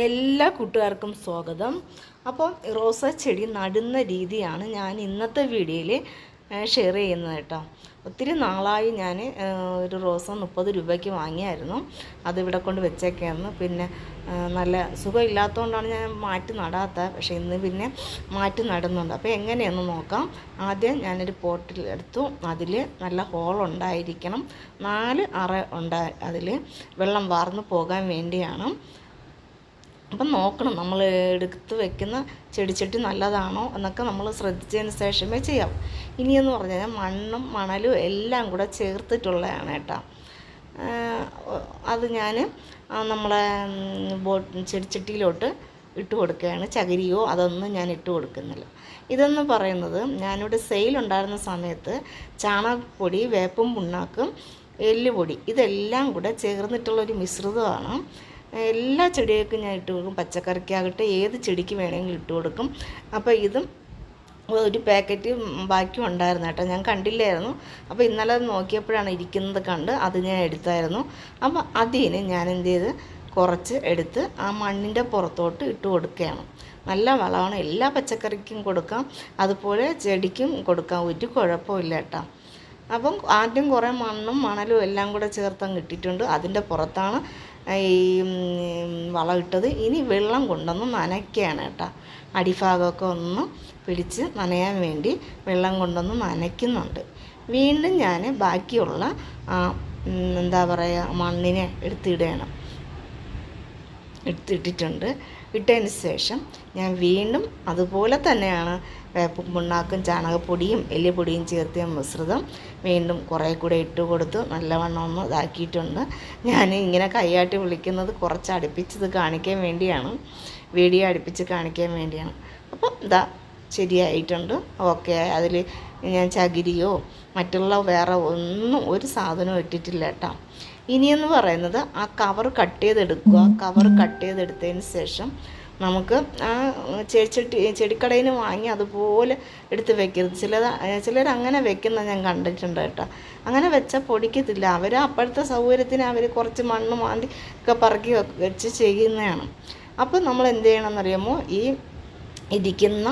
എല്ലാ കൂട്ടുകാർക്കും സ്വാഗതം. അപ്പോൾ റോസ ചെടി നടുന്ന രീതിയാണ് ഞാൻ ഇന്നത്തെ വീഡിയോയിൽ ഷെയർ ചെയ്യുന്നത് കേട്ടോ. ഒത്തിരി നാളായി ഞാൻ ഒരു റോസ മുപ്പത് രൂപയ്ക്ക് വാങ്ങിയായിരുന്നു. അതിവിടെ കൊണ്ട് വെച്ചേക്കായിരുന്നു. പിന്നെ നല്ല സുഖമില്ലാത്തതുകൊണ്ടാണ് ഞാൻ മാറ്റി നടാത്ത പക്ഷേ ഇന്ന് പിന്നെ മാറ്റി നടുന്നുണ്ട്. അപ്പോൾ എങ്ങനെയെന്ന് നോക്കാം. ആദ്യം ഞാനൊരു പോട്ടിൽ എടുത്തു. അതിൽ നല്ല ഹോൾ ഉണ്ടായിരിക്കണം. നാല് അറ ഉണ്ടായി അതിൽ വെള്ളം വാർന്നു പോകാൻ വേണ്ടിയാണ്. അപ്പം നോക്കണം നമ്മൾ എടുത്ത് വെക്കുന്ന ചെടിച്ചട്ടി നല്ലതാണോ എന്നൊക്കെ നമ്മൾ ശ്രദ്ധിച്ചതിന് ശേഷമേ ചെയ്യാം. ഇനിയെന്ന് പറഞ്ഞാൽ മണ്ണും മണലും എല്ലാം കൂടെ ചേർത്തിട്ടുള്ളതാണ് കേട്ടോ. അത് ഞാൻ നമ്മളെ ചെടിച്ചട്ടിയിലോട്ട് ഇട്ട് കൊടുക്കുകയാണ്. ചകിരിയോ അതൊന്നും ഞാൻ ഇട്ട് കൊടുക്കുന്നില്ല. ഇതെന്ന് പറയുന്നത് ഞാനിവിടെ സെയിലുണ്ടായിരുന്ന സമയത്ത് ചാണകപ്പൊടി വേപ്പും പുണ്ണാക്കും എല്ലുപൊടി ഇതെല്ലാം കൂടെ ചേർന്നിട്ടുള്ളൊരു മിശ്രിതമാണ്. എല്ലാ ചെടികൾക്കും ഞാൻ ഇട്ട് കൊടുക്കും. പച്ചക്കറിക്കാകട്ടെ ഏത് ചെടിക്ക് വേണമെങ്കിലും ഇട്ട് കൊടുക്കും. അപ്പോൾ ഇതും ഒരു പാക്കറ്റ് ബാക്കി ഉണ്ടായിരുന്നു കേട്ടോ. ഞാൻ കണ്ടില്ലായിരുന്നു. അപ്പോൾ ഇന്നലെ അത് നോക്കിയപ്പോഴാണ് ഇരിക്കുന്നത് കണ്ട് അത് ഞാൻ എടുത്തായിരുന്നു. അപ്പോൾ അതിന് ഞാൻ എന്ത് ചെയ്ത് കുറച്ച് എടുത്ത് ആ മണ്ണിന്റെ പുറത്തോട്ട് ഇട്ട് കൊടുക്കുകയാണ്. നല്ല വളമാണ്. എല്ലാ പച്ചക്കറിക്കും കൊടുക്കാം. അതുപോലെ ചെടിക്കും കൊടുക്കാം. ഒരു കുഴപ്പമില്ല കേട്ടോ. അപ്പം ആദ്യം കുറേ മണ്ണും മണലും എല്ലാം കൂടെ ചേർത്തങ്ങ് ഇട്ടിട്ടുണ്ട്. അതിന്റെ പുറത്താണ് ഈ വളം ഇട്ടത്. ഇനി വെള്ളം കൊണ്ടൊന്ന് നനയ്ക്കുകയാണ് കേട്ടോ. അടിഭാഗമൊക്കെ ഒന്ന് പിടിച്ച് നനയാൻ വേണ്ടി വെള്ളം കൊണ്ടൊന്ന് നനയ്ക്കുന്നുണ്ട്. വീണ്ടും ഞാൻ ബാക്കിയുള്ള എന്താ പറയുക മണ്ണിനെ എടുത്തിടുകയാണ്. എടുത്തിട്ടിട്ടുണ്ട്. ഇട്ടതിന് ശേഷം ഞാൻ വീണ്ടും അതുപോലെ തന്നെയാണ് വേപ്പും പിണ്ണാക്കും ചാണകപ്പൊടിയും എല്ലുപൊടിയും ചേർത്തിയ മിശ്രിതം വീണ്ടും കുറേ കൂടെ ഇട്ട് കൊടുത്ത് നല്ലവണ്ണം ഒന്ന് ഇതാക്കിയിട്ടുണ്ട്. ഞാൻ ഇങ്ങനെ കൈയാട്ടി വിളിക്കുന്നത് കുറച്ച് അടുപ്പിച്ചത് കാണിക്കാൻ വേണ്ടിയാണ്. വീഡിയോ അടുപ്പിച്ച് കാണിക്കാൻ വേണ്ടിയാണ്. അപ്പം ഇതാ ശരിയായിട്ടുണ്ട്. ഓക്കെ അതിൽ ഞാൻ ചകിരിയോ മറ്റുള്ള വേറെ ഒന്നും ഒരു സാധനവും ഇട്ടിട്ടില്ല കേട്ടോ. ഇനിയെന്ന് പറയുന്നത് ആ കവർ കട്ട് ചെയ്തെടുക്കുക. കവർ കട്ട് ചെയ്തെടുത്തതിന് ശേഷം നമുക്ക് ആ ചെടിച്ചട്ടി ചെടിക്കടയിൽ നിന്ന് വാങ്ങി അതുപോലെ എടുത്ത് വെക്കരുത്. ചിലത് ചിലർ അങ്ങനെ വെക്കുന്ന ഞാൻ കണ്ടിട്ടുണ്ട് കേട്ടോ. അങ്ങനെ വെച്ചാൽ പൊടിക്കത്തില്ല. അവർ അപ്പോഴത്തെ സൗകര്യത്തിന് അവർ കുറച്ച് മണ്ണ് മാന്തി ഒക്കെ പറക്കി വെച്ച് ചെയ്യുന്നതാണ്. അപ്പോൾ നമ്മൾ എന്ത് ചെയ്യണമെന്നറിയാമോ? ഈ ഇരിക്കുന്ന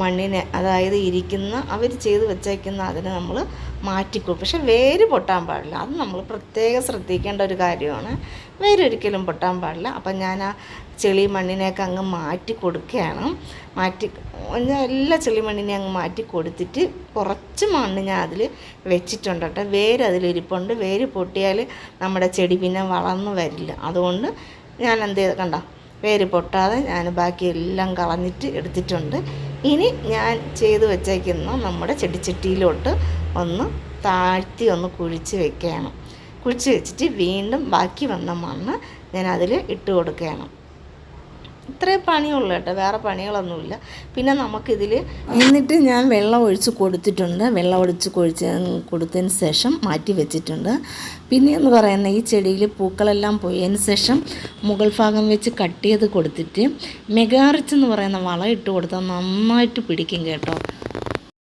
മണ്ണിനെ അതായത് ഇരിക്കുന്ന അവർ ചെയ്ത് വെച്ചേക്കുന്ന അതിനെ നമ്മൾ മാറ്റിക്കൊടുക്കും. പക്ഷെ വേര് പൊട്ടാൻ പാടില്ല. അത് നമ്മൾ പ്രത്യേകം ശ്രദ്ധിക്കേണ്ട ഒരു കാര്യമാണ്. വേരൊരിക്കലും പൊട്ടാൻ പാടില്ല. അപ്പം ഞാൻ ആ ചെളി മണ്ണിനെയൊക്കെ അങ്ങ് മാറ്റി കൊടുക്കുകയാണ്. മാറ്റി ഞാൻ എല്ലാ ചെളി മണ്ണിനെ അങ്ങ് മാറ്റി കൊടുത്തിട്ട് കുറച്ച് മണ്ണ് ഞാൻ അതിൽ വെച്ചിട്ടുണ്ട് കേട്ടോ. വേര് അതിലിരിപ്പുണ്ട്. വേര് പൊട്ടിയാൽ നമ്മുടെ ചെടി പിന്നെ വളർന്നു വരില്ല. അതുകൊണ്ട് ഞാൻ എന്ത് ചെയ്ത് കണ്ട വേര് പൊട്ടാതെ ഞാൻ ബാക്കി എല്ലാം കളഞ്ഞിട്ട് എടുത്തിട്ടുണ്ട്. ഇനി ഞാൻ ചെയ്ത് വെച്ചേക്കുന്ന നമ്മുടെ ചെടിച്ചട്ടിയിലോട്ട് ഒന്ന് താഴ്ത്തി ഒന്ന് കുഴിച്ച് വെക്കുകയാണ് കുഴിച്ച് വെച്ചിട്ട് വീണ്ടും ബാക്കി വന്ന മണ്ണ് ഞാൻ അതിൽ ഇട്ട് കൊടുക്കുകയാണ് ഇത്രേ പണിയുള്ളൂ കേട്ടോ. വേറെ പണികളൊന്നുമില്ല. പിന്നെ നമുക്കിതിൽ എന്നിട്ട് ഞാൻ വെള്ളം ഒഴിച്ച് കൊടുത്തിട്ടുണ്ട്. വെള്ളം ഒഴിച്ച് കൊഴിച്ച് കൊടുത്തതിന് ശേഷം മാറ്റി വെച്ചിട്ടുണ്ട്. പിന്നെ എന്ന് പറയുന്ന ഈ ചെടിയിൽ പൂക്കളെല്ലാം പോയതിന് ശേഷം മുകൾ ഭാഗം വെച്ച് കട്ട് ചെയ്ത് കൊടുത്തിട്ട് മെഗാറിച്ച് എന്ന് പറയുന്ന വളം ഇട്ട് കൊടുത്താൽ നന്നായിട്ട് പിടിക്കും കേട്ടോ.